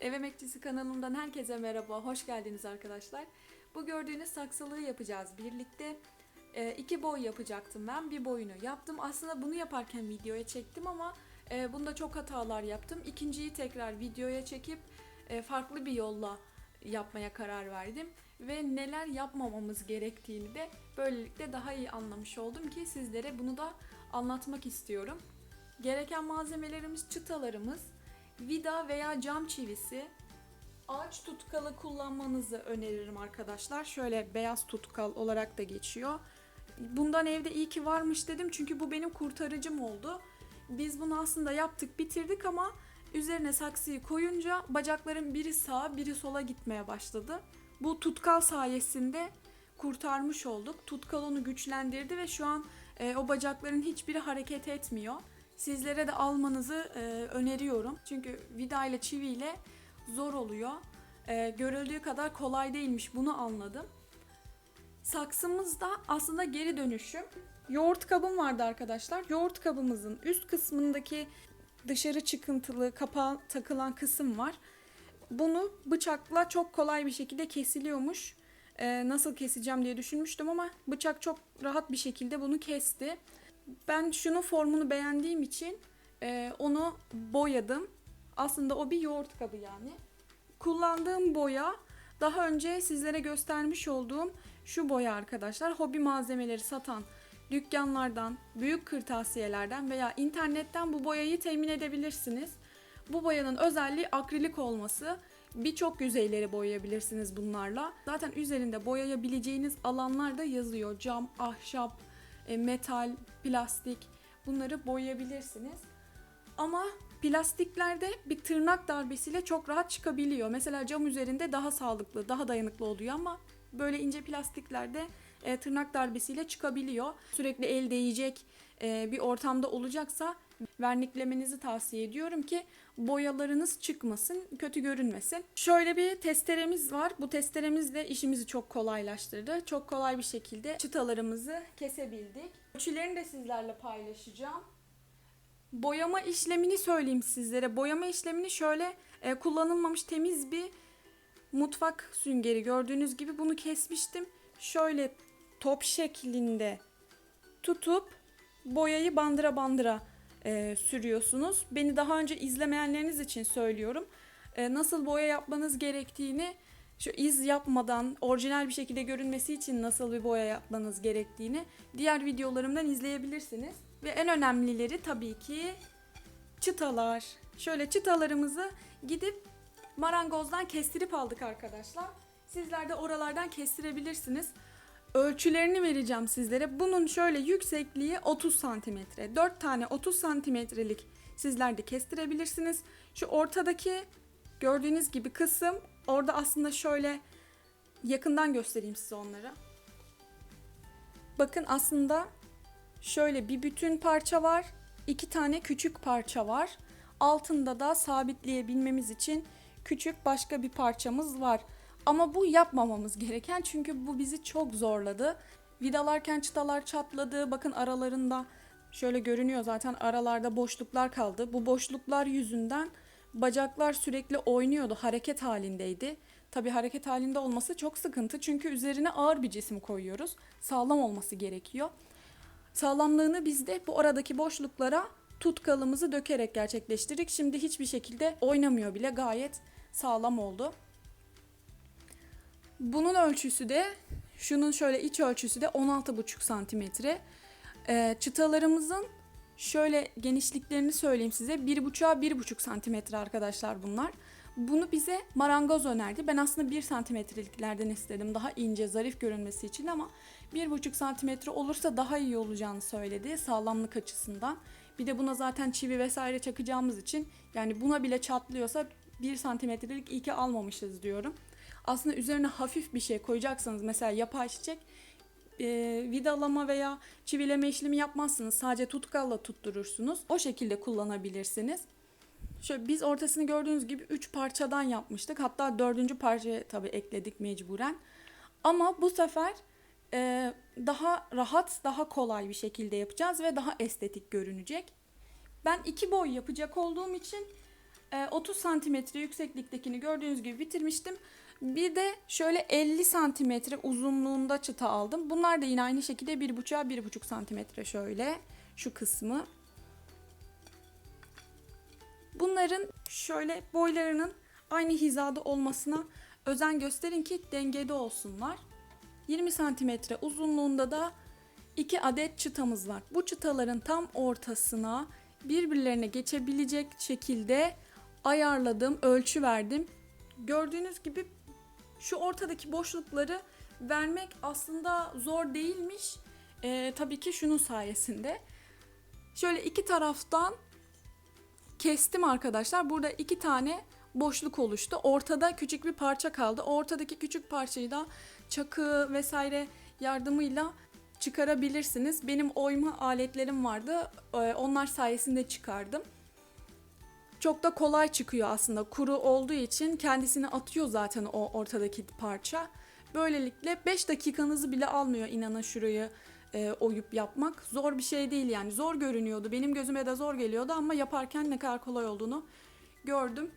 Ev Emekçisi kanalımdan herkese merhaba, hoş geldiniz arkadaşlar. Bu gördüğünüz saksılığı yapacağız birlikte. Ee, iki boy yapacaktım ben, bir boyunu yaptım. Aslında bunu yaparken videoya çektim ama e, bunda çok hatalar yaptım. İkinciyi tekrar videoya çekip e, farklı bir yolla yapmaya karar verdim. Ve neler yapmamamız gerektiğini de böylelikle daha iyi anlamış oldum ki sizlere bunu da anlatmak istiyorum. Gereken malzemelerimiz çıtalarımız, vida veya cam çivisi, ağaç tutkalı kullanmanızı öneririm arkadaşlar. Şöyle beyaz tutkal olarak da geçiyor. Bundan evde iyi ki varmış dedim çünkü bu benim kurtarıcım oldu. Biz bunu aslında yaptık bitirdik ama üzerine saksıyı koyunca bacakların biri sağa biri sola gitmeye başladı. Bu tutkal sayesinde kurtarmış olduk. Tutkal onu güçlendirdi ve şu an e, o bacakların hiçbiri hareket etmiyor. Sizlere de almanızı e, öneriyorum. Çünkü vida ile çivi ile zor oluyor. E, görüldüğü kadar kolay değilmiş bunu anladım. Saksımız da aslında geri dönüşüm. Yoğurt kabım vardı arkadaşlar. Yoğurt kabımızın üst kısmındaki dışarı çıkıntılı kapağı takılan kısım var. Bunu bıçakla çok kolay bir şekilde kesiliyormuş. Ee, nasıl keseceğim diye düşünmüştüm ama bıçak çok rahat bir şekilde bunu kesti. Ben şunun formunu beğendiğim için e, onu boyadım. Aslında o bir yoğurt kabı yani. Kullandığım boya daha önce sizlere göstermiş olduğum şu boya arkadaşlar. Hobi malzemeleri satan dükkanlardan, büyük kırtasiyelerden veya internetten bu boyayı temin edebilirsiniz. Bu boyanın özelliği akrilik olması. Birçok yüzeyleri boyayabilirsiniz bunlarla. Zaten üzerinde boyayabileceğiniz alanlar da yazıyor. Cam, ahşap, metal, plastik bunları boyayabilirsiniz. Ama plastiklerde bir tırnak darbesiyle çok rahat çıkabiliyor. Mesela cam üzerinde daha sağlıklı, daha dayanıklı oluyor ama böyle ince plastiklerde e, tırnak darbesiyle çıkabiliyor. Sürekli el değecek e, bir ortamda olacaksa verniklemenizi tavsiye ediyorum ki boyalarınız çıkmasın, kötü görünmesin. Şöyle bir testeremiz var. Bu testeremiz de işimizi çok kolaylaştırdı. Çok kolay bir şekilde çıtalarımızı kesebildik. Ölçülerini de sizlerle paylaşacağım. Boyama işlemini söyleyeyim sizlere. Boyama işlemini şöyle e, kullanılmamış temiz bir mutfak süngeri gördüğünüz gibi bunu kesmiştim. Şöyle top şeklinde tutup boyayı bandıra bandıra e, sürüyorsunuz. Beni daha önce izlemeyenleriniz için söylüyorum. E, nasıl boya yapmanız gerektiğini, şu iz yapmadan orijinal bir şekilde görünmesi için nasıl bir boya yapmanız gerektiğini diğer videolarımdan izleyebilirsiniz. Ve en önemlileri tabii ki çıtalar. Şöyle çıtalarımızı gidip marangozdan kestirip aldık arkadaşlar. Sizler de oralardan kestirebilirsiniz. Ölçülerini vereceğim sizlere. Bunun şöyle yüksekliği 30 santimetre. 4 tane 30 santimetrelik sizler de kestirebilirsiniz. Şu ortadaki gördüğünüz gibi kısım orada aslında şöyle yakından göstereyim size onları. Bakın aslında şöyle bir bütün parça var. iki tane küçük parça var. Altında da sabitleyebilmemiz için küçük başka bir parçamız var. Ama bu yapmamamız gereken çünkü bu bizi çok zorladı. Vidalarken çıtalar çatladı. Bakın aralarında şöyle görünüyor zaten aralarda boşluklar kaldı. Bu boşluklar yüzünden bacaklar sürekli oynuyordu, hareket halindeydi. Tabi hareket halinde olması çok sıkıntı çünkü üzerine ağır bir cisim koyuyoruz. Sağlam olması gerekiyor. Sağlamlığını biz de bu aradaki boşluklara tutkalımızı dökerek gerçekleştirdik. Şimdi hiçbir şekilde oynamıyor bile gayet sağlam oldu. Bunun ölçüsü de şunun şöyle iç ölçüsü de 16,5 santimetre. Ee, çıtalarımızın şöyle genişliklerini söyleyeyim size. 1,5'a 1,5 santimetre arkadaşlar bunlar. Bunu bize marangoz önerdi. Ben aslında 1 santimetreliklerden istedim. Daha ince, zarif görünmesi için ama 1,5 santimetre olursa daha iyi olacağını söyledi sağlamlık açısından. Bir de buna zaten çivi vesaire çakacağımız için yani buna bile çatlıyorsa 1 santimetrelik ki almamışız diyorum. Aslında üzerine hafif bir şey koyacaksanız mesela yapay çiçek e, vidalama veya çivileme işlemi yapmazsınız. Sadece tutkalla tutturursunuz. O şekilde kullanabilirsiniz. Şöyle biz ortasını gördüğünüz gibi 3 parçadan yapmıştık. Hatta dördüncü parçayı tabii ekledik mecburen. Ama bu sefer e, daha rahat, daha kolay bir şekilde yapacağız ve daha estetik görünecek. Ben iki boy yapacak olduğum için Ee, 30 santimetre yüksekliktekini gördüğünüz gibi bitirmiştim. Bir de şöyle 50 santimetre uzunluğunda çıta aldım. Bunlar da yine aynı şekilde 1,5'a 1,5 santimetre şöyle şu kısmı. Bunların şöyle boylarının aynı hizada olmasına özen gösterin ki dengede olsunlar. 20 santimetre uzunluğunda da 2 adet çıtamız var. Bu çıtaların tam ortasına birbirlerine geçebilecek şekilde ayarladım, ölçü verdim. Gördüğünüz gibi şu ortadaki boşlukları vermek aslında zor değilmiş. Ee, tabii ki şunun sayesinde. Şöyle iki taraftan kestim arkadaşlar. Burada iki tane boşluk oluştu. Ortada küçük bir parça kaldı. Ortadaki küçük parçayı da çakı vesaire yardımıyla çıkarabilirsiniz. Benim oyma aletlerim vardı. Ee, Onlar sayesinde çıkardım. Çok da kolay çıkıyor aslında. Kuru olduğu için kendisini atıyor zaten o ortadaki parça. Böylelikle 5 dakikanızı bile almıyor inanın şurayı e, oyup yapmak. Zor bir şey değil yani. Zor görünüyordu. Benim gözüme de zor geliyordu ama yaparken ne kadar kolay olduğunu gördüm.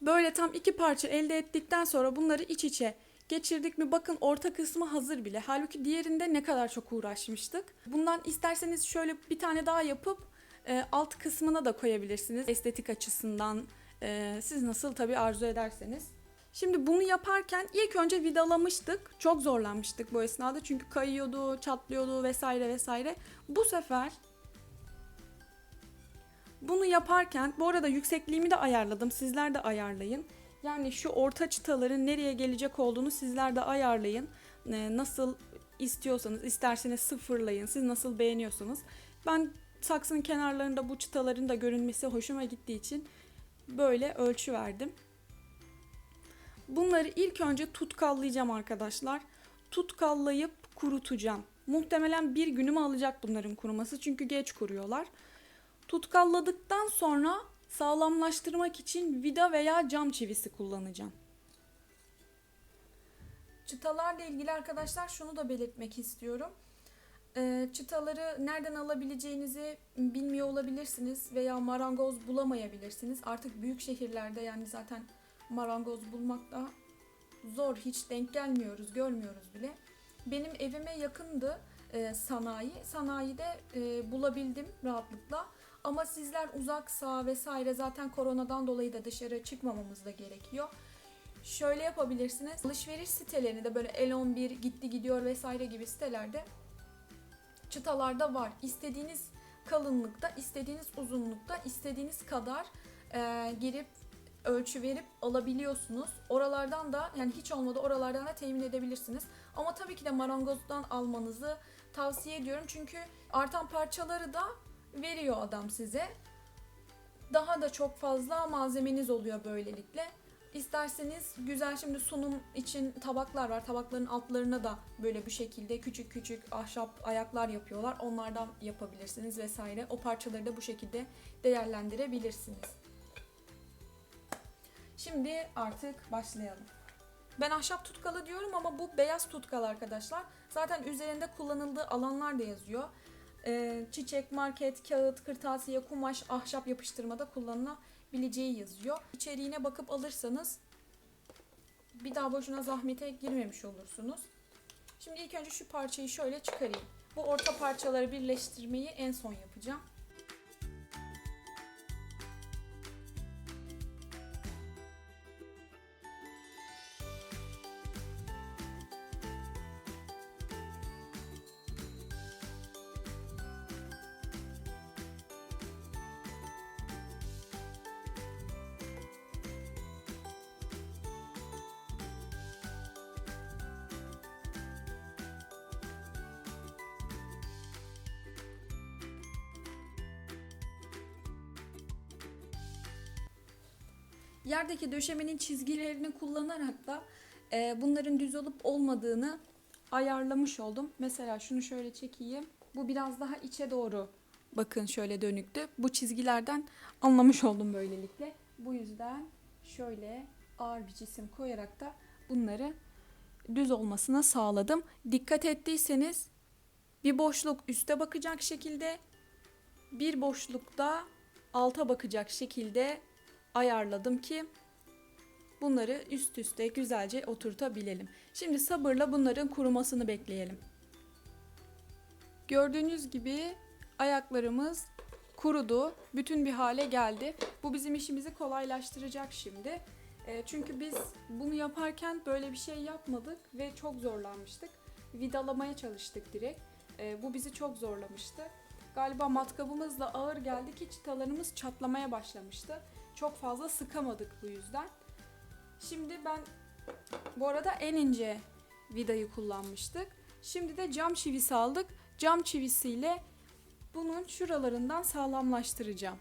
Böyle tam iki parça elde ettikten sonra bunları iç içe geçirdik mi bakın orta kısmı hazır bile. Halbuki diğerinde ne kadar çok uğraşmıştık. Bundan isterseniz şöyle bir tane daha yapıp e, alt kısmına da koyabilirsiniz. Estetik açısından e, siz nasıl tabii arzu ederseniz. Şimdi bunu yaparken ilk önce vidalamıştık. Çok zorlanmıştık bu esnada çünkü kayıyordu, çatlıyordu vesaire vesaire. Bu sefer bunu yaparken bu arada yüksekliğimi de ayarladım. Sizler de ayarlayın. Yani şu orta çıtaların nereye gelecek olduğunu sizler de ayarlayın. Ee, nasıl istiyorsanız, isterseniz sıfırlayın. Siz nasıl beğeniyorsunuz. Ben saksının kenarlarında bu çıtaların da görünmesi hoşuma gittiği için böyle ölçü verdim. Bunları ilk önce tutkallayacağım arkadaşlar. Tutkallayıp kurutacağım. Muhtemelen bir günümü alacak bunların kuruması çünkü geç kuruyorlar. Tutkalladıktan sonra sağlamlaştırmak için vida veya cam çivisi kullanacağım. Çıtalarla ilgili arkadaşlar şunu da belirtmek istiyorum. Ee, çıtaları nereden alabileceğinizi bilmiyor olabilirsiniz veya marangoz bulamayabilirsiniz. Artık büyük şehirlerde yani zaten marangoz bulmak da zor. Hiç denk gelmiyoruz, görmüyoruz bile. Benim evime yakındı e, sanayi. Sanayide e, bulabildim rahatlıkla. Ama sizler uzaksa vesaire zaten koronadan dolayı da dışarı çıkmamamız da gerekiyor. Şöyle yapabilirsiniz. Alışveriş sitelerinde böyle L11 gitti gidiyor vesaire gibi sitelerde çıtalarda var. İstediğiniz kalınlıkta, istediğiniz uzunlukta, istediğiniz kadar e, girip ölçü verip alabiliyorsunuz. Oralardan da yani hiç olmadı oralardan da temin edebilirsiniz. Ama tabii ki de marangozdan almanızı tavsiye ediyorum. Çünkü artan parçaları da veriyor adam size. Daha da çok fazla malzemeniz oluyor böylelikle. İsterseniz güzel şimdi sunum için tabaklar var. Tabakların altlarına da böyle bu şekilde küçük küçük ahşap ayaklar yapıyorlar. Onlardan yapabilirsiniz vesaire. O parçaları da bu şekilde değerlendirebilirsiniz. Şimdi artık başlayalım. Ben ahşap tutkalı diyorum ama bu beyaz tutkal arkadaşlar. Zaten üzerinde kullanıldığı alanlar da yazıyor. Ee, çiçek, market, kağıt, kırtasiye, kumaş, ahşap yapıştırmada kullanılabileceği yazıyor. İçeriğine bakıp alırsanız bir daha boşuna zahmete girmemiş olursunuz. Şimdi ilk önce şu parçayı şöyle çıkarayım. Bu orta parçaları birleştirmeyi en son yapacağım. Yerdeki döşemenin çizgilerini kullanarak da e, bunların düz olup olmadığını ayarlamış oldum. Mesela şunu şöyle çekeyim. Bu biraz daha içe doğru bakın şöyle dönüktü. Bu çizgilerden anlamış oldum böylelikle. Bu yüzden şöyle ağır bir cisim koyarak da bunları düz olmasına sağladım. Dikkat ettiyseniz bir boşluk üste bakacak şekilde bir boşlukta alta bakacak şekilde ayarladım ki bunları üst üste güzelce oturtabilelim. Şimdi sabırla bunların kurumasını bekleyelim. Gördüğünüz gibi ayaklarımız kurudu. Bütün bir hale geldi. Bu bizim işimizi kolaylaştıracak şimdi. E, çünkü biz bunu yaparken böyle bir şey yapmadık ve çok zorlanmıştık. Vidalamaya çalıştık direkt. E, bu bizi çok zorlamıştı. Galiba matkabımız da ağır geldi ki çıtalarımız çatlamaya başlamıştı. Çok fazla sıkamadık bu yüzden. Şimdi ben bu arada en ince vidayı kullanmıştık. Şimdi de cam çivisi aldık. Cam çivisiyle bunun şuralarından sağlamlaştıracağım.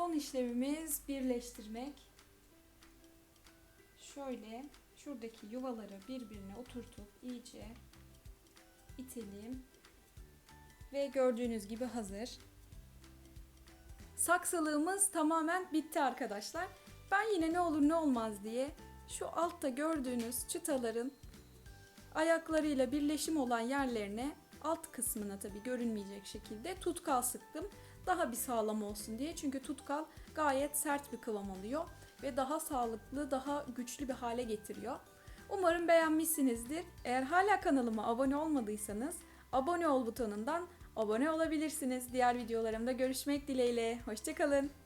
Son işlemimiz birleştirmek. Şöyle şuradaki yuvaları birbirine oturtup iyice itelim. Ve gördüğünüz gibi hazır. Saksılığımız tamamen bitti arkadaşlar. Ben yine ne olur ne olmaz diye şu altta gördüğünüz çıtaların ayaklarıyla birleşim olan yerlerine alt kısmına tabi görünmeyecek şekilde tutkal sıktım. Daha bir sağlam olsun diye. Çünkü tutkal gayet sert bir kıvam alıyor ve daha sağlıklı, daha güçlü bir hale getiriyor. Umarım beğenmişsinizdir. Eğer hala kanalıma abone olmadıysanız abone ol butonundan abone olabilirsiniz. Diğer videolarımda görüşmek dileğiyle. Hoşçakalın.